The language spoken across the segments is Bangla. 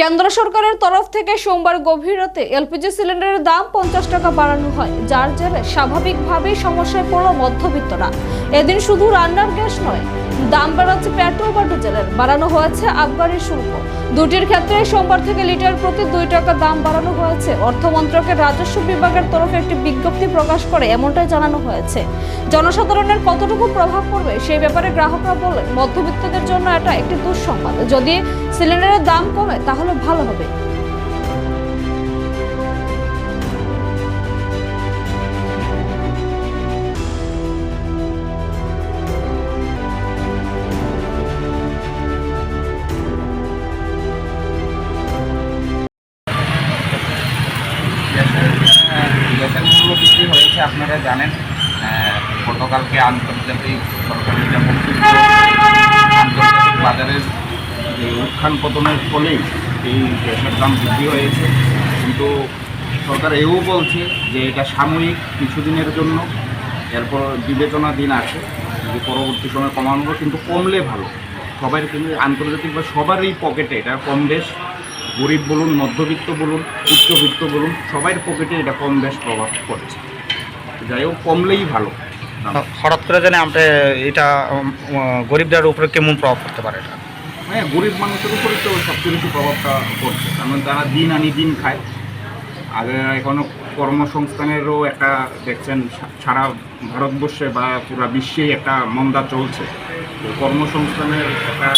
কেন্দ্র সরকারের তরফ থেকে সোমবার গভীরতে রাতে এলপিজি সিলিন্ডারের দাম পঞ্চাশ টাকা বাড়ানো হয়, যার জেরে স্বাভাবিকভাবেই সমস্যায় পড়ল মধ্যবিত্তরা। এদিন শুধু রান্নার গ্যাস নয় দাম বাড়াচ্ছে পেট্রোল বা ডিজেলের। বাড়ানো হয়েছে আবগারি শুল্ক। দুটির ক্ষেত্রে সোমবার থেকে লিটার প্রতি দুই টাকা দাম বাড়ানো হয়েছে। অর্থ মন্ত্রকের রাজস্ব বিভাগের তরফে একটি বিজ্ঞপ্তি প্রকাশ করে এমনটাই জানানো হয়েছে। জনসাধারণের কতটুকু প্রভাব পড়বে সেই ব্যাপারে গ্রাহকরা বলেন, মধ্যবিত্তদের জন্য এটা একটি দুঃসংবাদ। যদি সিলিন্ডারের দাম কমে, তাহলে ভালো হবে। মূল্য বৃদ্ধি হয়েছে, আপনারা জানেন। গতকালকে আন্তর্জাতিক সরকারের যে বক্তব্য আন্তর্জাতিক বাজারের যে উত্থান পতনের ফলেই এই গ্যাসের দাম বৃদ্ধি হয়েছে। কিন্তু সরকার এও বলছে যে এটা সাময়িক কিছুদিনের জন্য, এরপর বিবেচনাধীন আছে যে পরবর্তী সময় কমানো, কিন্তু কমলে ভালো। সবাই কিন্তু আন্তর্জাতিক বা সবারই পকেটে এটা কম বেশ। গরিব বলুন মধ্যবিত্ত বলুন উচ্চবিত্ত বলুন সবার পকেটে এটা কম বেশ প্রভাব পড়ছে। যাই হোক কমলেই ভালো। হঠাৎ করে জানে আমরা এটা গরিবদের উপরে কেমন প্রভাব পড়তে পারে এটা? হ্যাঁ গরিব মানুষের উপরে তো সবচেয়ে বেশি প্রভাবটা পড়ছে। কারণ তারা দিন আনি দিন খায়। আগে এখনও কর্মসংস্থানেরও একটা দেখছেন সারা ভারতবর্ষে বা পুরো বিশ্বেই একটা মন্দা চলছে। কর্মসংস্থানের একটা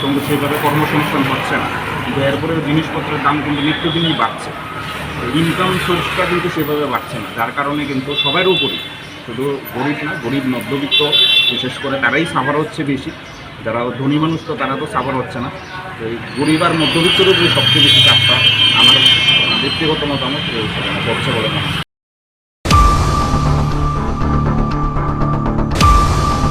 সঙ্গে সেইভাবে কর্মসংস্থান হচ্ছে না। কিন্তু এরপরে জিনিসপত্রের দাম কিন্তু নিত্যদিনই বাড়ছে। ইনকাম সোর্সটা কিন্তু সেভাবে বাড়ছে না। যার কারণে কিন্তু সবার উপরই শুধু গরিব না, গরিব মধ্যবিত্ত, বিশেষ করে তারাই সাফার হচ্ছে বেশি। যারা ধনী মানুষ তো তারা তো সাফার হচ্ছে না। তো এই গরিব আর মধ্যবিত্তের উপরে সবচেয়ে বেশি চাপটা, আমার ব্যক্তিগত মতামত পড়ছে বলে মনে